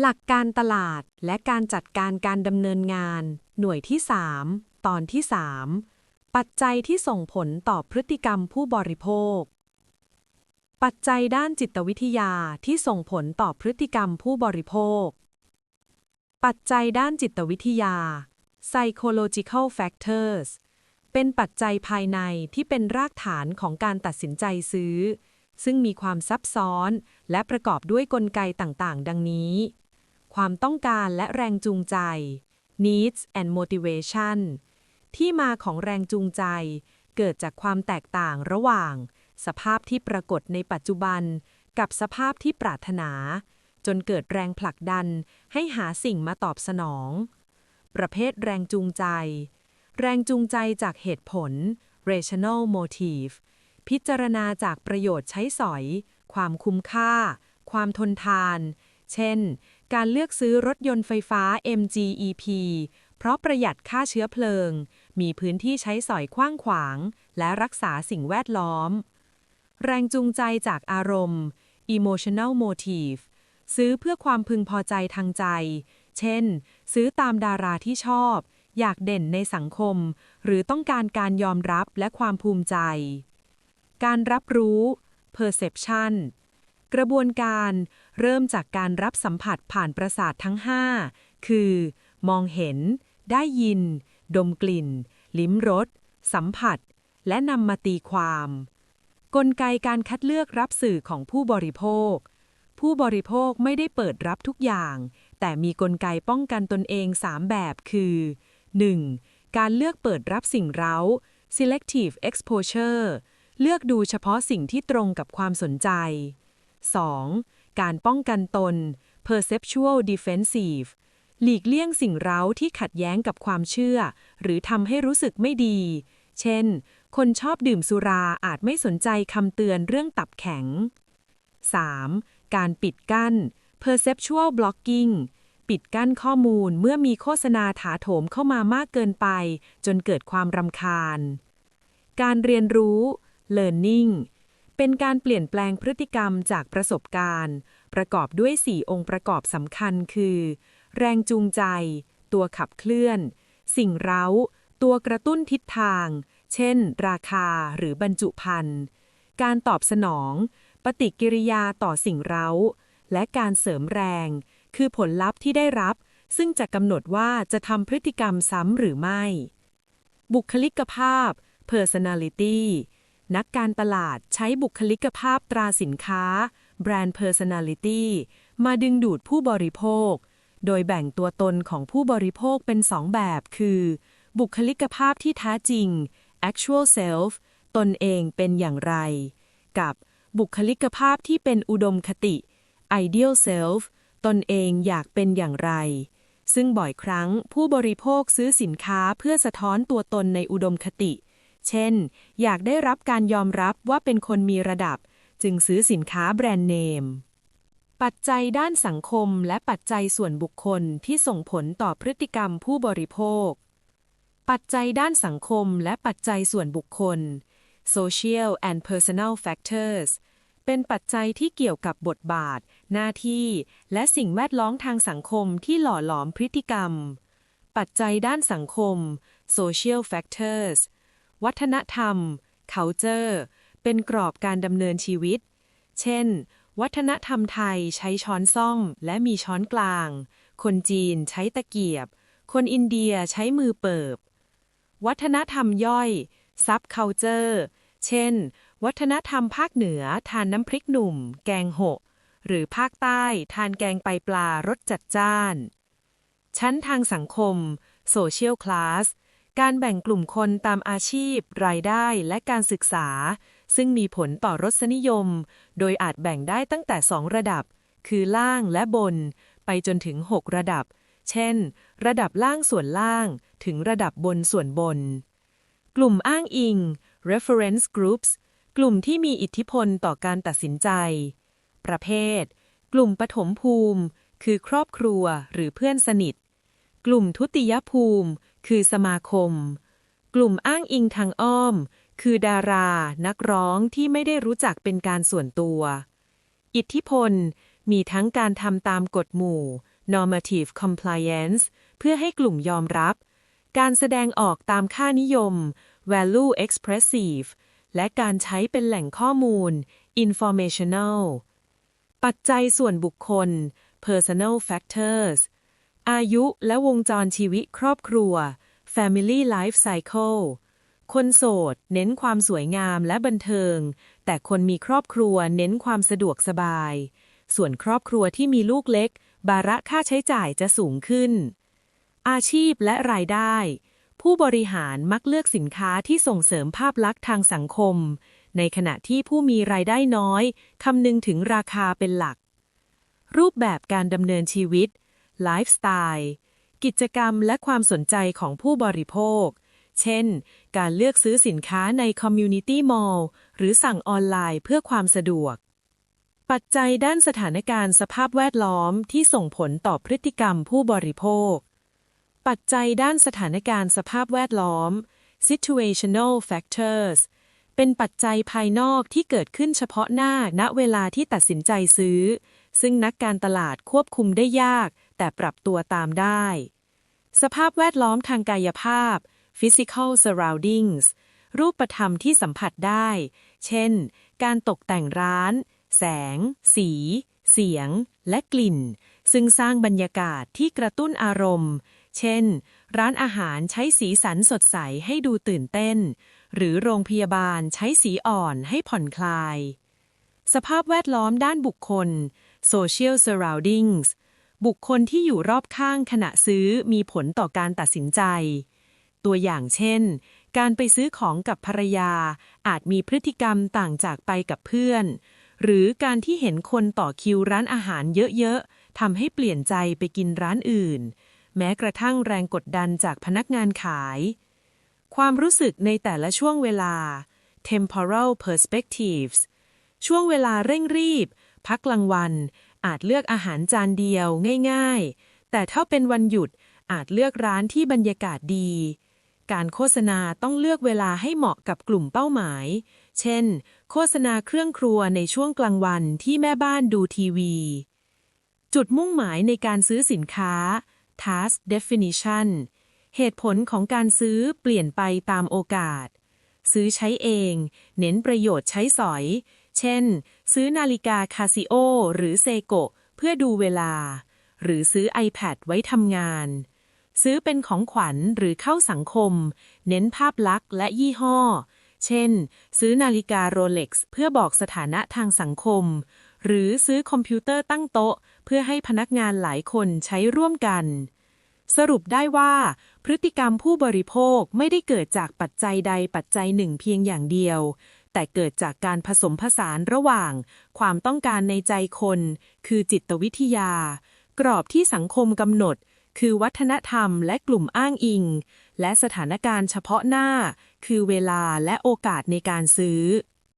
หลักการตลาดและการจัดการการดำเนินงาน หน่วยที่ 3 ตอนที่ 3 ปัจจัยที่ส่งผลต่อพฤติกรรมผู้บริโภค ปัจจัยด้านจิตวิทยาที่ส่งผลต่อพฤติกรรมผู้บริโภค ปัจจัยด้านจิตวิทยา psychological factors เป็นปัจจัยภายในที่เป็นรากฐานของการตัดสินใจซื้อ ซึ่งมีความซับซ้อนและประกอบด้วยกลไกต่างๆ ดังนี้ ความต้องการและแรงจูงใจ needs and motivation ที่มาของแรงจูงใจ เกิดจากความแตกต่างระหว่าง สภาพที่ปรากฏในปัจจุบัน กับสภาพที่ปรารถนา จนเกิดแรงผลักดันให้หาสิ่งมาตอบสนอง ประเภทแรงจูงใจ แรงจูงใจจากเหตุผล rational motive พิจารณาจากประโยชน์ใช้สอย ความคุ้มค่า ความทนทาน เช่น การเลือกซื้อรถยนต์ไฟฟ้า MGEP เพราะประหยัดค่าเชื้อเพลิง มีพื้นที่ใช้สอยกว้างขวาง และรักษาสิ่งแวดล้อม แรงจูงใจจากอารมณ์ emotional motive ซื้อเพื่อความพึงพอใจทางใจ เช่น ซื้อตามดาราที่ชอบ อยากเด่นในสังคม หรือต้องการการยอมรับและความภูมิใจ การรับรู้ perception กระบวนการเริ่มจากการรับสัมผัสผ่านประสาททั้ง 5 คือ มองเห็น ได้ยิน ดมกลิ่น ลิ้มรส สัมผัส และนำมาตีความ กลไกการคัดเลือกรับสื่อของผู้บริโภค ผู้บริโภคไม่ได้เปิดรับทุกอย่าง แต่มีกลไกป้องกันตนเอง 3 แบบคือ 1. การเลือกเปิดรับสิ่งเร้า selective exposure เลือกดูเฉพาะสิ่งที่ตรงกับความสนใจ 2. การป้องกันตน perceptual defensive หลีกเลี่ยงสิ่งเร้าที่ขัดแย้งกับความเชื่อ หรือทำให้รู้สึกไม่ดี เช่น คนชอบดื่มสุราอาจไม่สนใจคำเตือนเรื่องตับแข็ง 3. การปิดกั้น perceptual blocking ปิดกั้นข้อมูลเมื่อมีโฆษณาถาโถมเข้ามามากเกินไป จนเกิดความรำคาญ การเรียนรู้ learning เป็นการเปลี่ยนแปลงพฤติกรรมจากประสบการณ์ ประกอบด้วย 4 องค์ประกอบสำคัญคือ แรงจูงใจ ตัวขับเคลื่อน สิ่งเร้า ตัวกระตุ้นทิศทาง เช่น ราคาหรือบรรจุภัณฑ์การตอบสนอง ปฏิกิริยาต่อสิ่งเร้า และการเสริมแรง คือผลลัพธ์ที่ได้รับ ซึ่งจะกำหนดว่าจะทำพฤติกรรมซ้ำหรือไม่ บุคลิกภาพ personality นักการตลาดใช้บุคลิกภาพตราสินค้า brand personality มาดึงดูดผู้บริโภค โดยแบ่งตัวตนของผู้บริโภคเป็นสองแบบ คือ บุคลิกภาพที่แท้จริง actual self ตนเองเป็นอย่างไร กับบุคลิกภาพที่เป็นอุดมคติ ideal self ตนเองอยากเป็นอย่างไร ซึ่งบ่อยครั้งผู้บริโภคซื้อสินค้าเพื่อสะท้อนตัวตนในอุดมคติ เช่น อยากได้รับการยอมรับว่าเป็นคนมีระดับ จึงซื้อสินค้าแบรนด์เนม ปัจจัยด้านสังคมและปัจจัยส่วนบุคคลที่ส่งผลต่อพฤติกรรมผู้บริโภค ปัจจัยด้านสังคมและปัจจัยส่วนบุคคล social and personal factors เป็นปัจจัยที่เกี่ยวกับบทบาท หน้าที่ และสิ่งแวดล้อมทางสังคมที่หล่อหลอมพฤติกรรม ปัจจัยด้านสังคม social factors วัฒนธรรม culture เป็นกรอบการดำเนินชีวิต เช่น วัฒนธรรมไทยใช้ช้อนซ่อมและมีช้อนกลาง คนจีนใช้ตะเกียบ คนอินเดียใช้มือเปิบ วัฒนธรรมย่อย sub culture เช่น วัฒนธรรมภาคเหนือทานน้ำพริกหนุ่ม แกงหก หรือภาคใต้ทานแกงไตปลารสจัดจ้าน ชั้นทางสังคม social class การแบ่งกลุ่มคนตามอาชีพ รายได้และการศึกษา ซึ่งมีผลต่อรสนิยม โดยอาจแบ่งได้ตั้งแต่ 2 ระดับ คือล่างและบน ไปจนถึง 6 ระดับ เช่น ระดับล่างส่วนล่าง ถึงระดับบนส่วนบน กลุ่มอ้างอิง reference groups กลุ่มที่มีอิทธิพลต่อการตัดสินใจ ประเภท กลุ่มปฐมภูมิ คือครอบครัวหรือเพื่อนสนิท กลุ่มทุติยภูมิ คือสมาคม กลุ่มอ้างอิงทางอ้อม คือดารา นักร้องที่ไม่ได้รู้จักเป็นการส่วนตัว อิทธิพล มีทั้งการทำตามกฎหมู่ normative compliance เพื่อให้กลุ่มยอมรับ การแสดงออกตามค่านิยม value expressive และการใช้เป็นแหล่งข้อมูล informational ปัจจัยส่วนบุคคล personal factors อายุและวงจรชีวิตครอบครัว family life cycle คนโสด เน้นความสวยงามและบันเทิง แต่คนมีครอบครัวเน้นความสะดวกสบาย ส่วนครอบครัวที่มีลูกเล็ก บาระค่าใช้จ่ายจะสูงขึ้น อาชีพและรายได้ ผู้บริหารมักเลือกสินค้าที่ส่งเสริมภาพลักษณ์ทางสังคม ในขณะที่ผู้มีรายได้น้อยคำนึงถึงราคาเป็นหลัก รูปแบบการดำเนินชีวิต ไลฟ์สไตล์ กิจกรรมและความสนใจของผู้บริโภค เช่น การเลือกซื้อสินค้าในคอมมูนิตี้มอลล์หรือสั่งออนไลน์เพื่อความสะดวก ปัจจัยด้านสถานการณ์สภาพแวดล้อมที่ส่งผลต่อพฤติกรรมผู้บริโภค ปัจจัยด้านสถานการณ์สภาพแวดล้อม situational factors เป็นปัจจัยภายนอกที่เกิดขึ้นเฉพาะหน้าณเวลาที่ตัดสินใจซื้อ ซึ่งนักการตลาดควบคุมได้ยาก แต่ปรับตัวตามได้ สภาพแวดล้อมทางกายภาพ physical surroundings รูปธรรมที่สัมผัสได้ เช่น การตกแต่งร้าน แสง สี เสียง และกลิ่น ซึ่งสร้างบรรยากาศที่กระตุ้นอารมณ์ เช่น ร้านอาหารใช้สีสันสดใสให้ดูตื่นเต้น หรือโรงพยาบาลใช้สีอ่อนให้ผ่อนคลาย สภาพแวดล้อมด้านบุคคล social surroundings บุคคลที่อยู่รอบข้างขณะซื้อมีผลต่อการตัดสินใจ ตัวอย่างเช่น การไปซื้อของกับภรรยา อาจมีพฤติกรรมต่างจากไปกับเพื่อน หรือการที่เห็นคนต่อคิวร้านอาหารเยอะๆทำให้เปลี่ยนใจไปกินร้านอื่น แม้กระทั่งแรงกดดันจากพนักงานขาย ความรู้สึกในแต่ละช่วงเวลา temporal perspectives ช่วงเวลาเร่งรีบ พักกลางวัน อาจเลือกอาหารจานเดียวง่าย ๆ แต่ถ้าเป็นวันหยุดอาจเลือกร้านที่บรรยากาศดี การโฆษณาต้องเลือกเวลาให้เหมาะกับกลุ่มเป้าหมาย เช่น โฆษณาเครื่องครัวในช่วงกลางวันที่แม่บ้านดูทีวี จุดมุ่งหมายในการซื้อสินค้า task definition เหตุผลของการซื้อเปลี่ยนไปตามโอกาส ซื้อใช้เอง เน้นประโยชน์ใช้สอย เช่น ซื้อนาฬิกาคาซิโอหรือเซโกะเพื่อดูเวลา หรือซื้อ iPad ไว้ทำงาน ซื้อเป็นของขวัญหรือเข้าสังคม เน้นภาพลักษณ์และยี่ห้อ เช่น ซื้อนาฬิกาโรเล็กซ์เพื่อบอกสถานะทางสังคม หรือซื้อคอมพิวเตอร์ตั้งโต๊ะ เพื่อให้พนักงานหลายคนใช้ร่วมกันสรุปได้ว่า พฤติกรรมผู้บริโภคไม่ได้เกิดจากปัจจัยใดปัจจัยหนึ่งเพียงอย่างเดียว แต่เกิดจากการผสมผสานระหว่าง ความต้องการในใจคน คือจิตวิทยา กรอบที่สังคมกำหนด คือวัฒนธรรมและกลุ่มอ้างอิง และสถานการณ์เฉพาะหน้า คือเวลาและโอกาสในการซื้อ